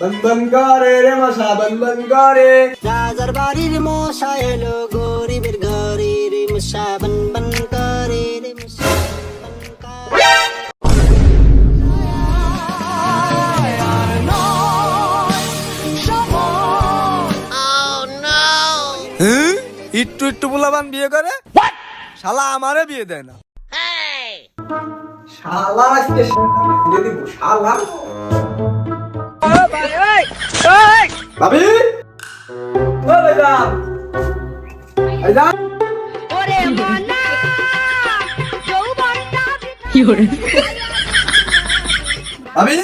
বন্ধন করে রে মশা বন্ধন করে রাজার বাড়ির মশা এলো গরিবের ঘরের মশা বন বন করে রে মশা? একটু একটু পোলাবান বিয়ে করে? শালা আমারে বিয়ে দেয় না। শালা আজকে শালা? ভাবি ও ভাইজান ভাইজান ওরে মনা যৌবনটা ভাবি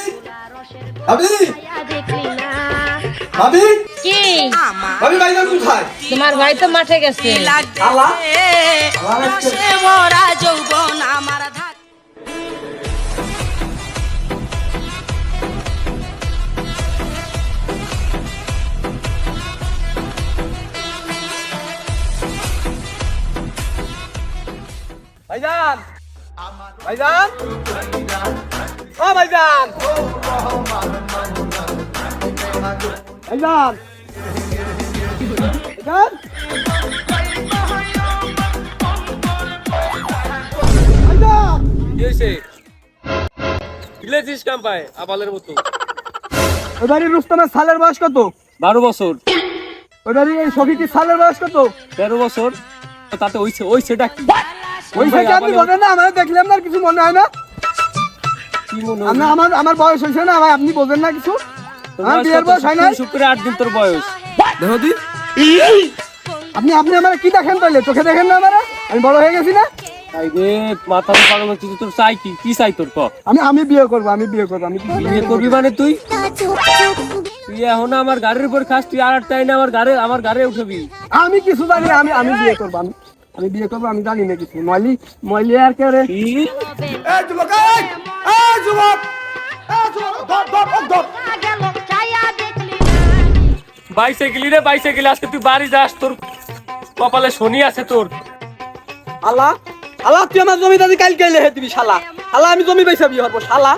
ভাবি বিছায়া দেখলি না ভাবি কি ভাবি ভাইজান কোথায় তোমার ভাই তো মাঠে গেছে শালা শালা ভাইজান। ভাইজান। ও ভাইজান। ভাইজান। ভাইজান। গেছে ইলেজিস আবালের মতো। ওই বাড়ির রুস্তমের সালের বয়স কত? বারো বছর। ওই বাড়ির এই সখীটির সালের বয়স কত? তেরো বছর। তাতে ওই ওই সেটা কি ওই থেকে আপনি না আমার দেখলাম না কিছু মনে হয় না। আমরা আমার বয়স হয়েছে না ভাই আপনি বোঝেন না কিছু। আমার বিয়ের বয়স হয় নাই। শুক্রে আট দিন তোর বয়স। দেখো দি। আপনি আপনি আমার কি দেখেন তাহলে চোখে দেখেন না আমার? আমি বড় হয়ে গেছি না? তাই মাথা পাগল হচ্ছে তোর চাই কি? কি চাই তোর ক আমি আমি বিয়ে করব আমি বিয়ে করব আমি বিয়ে করবি। মানে তুই? তুই এখন আমার গাড়ির উপর খাস তুই আর টাই না আমার গাড়ি আমার গাড়ি উঠবি। আমি কিছু জানি না আমি আমি বিয়ে করব আমি আমি বিয়ে করব আমি জানি না কিছু। ময়লি ময়লি আর কে রে? রে বাইসাইকেল আজকে তুই বাড়ি যাস তোর কপালে শনি আছে তোর। আল্লাহ আল্লাহ তুই আমার জমি দাদি কাল গেলে হে দিবি শালা। শালা আমি জমি পয়সা বিয়ে করব শালা।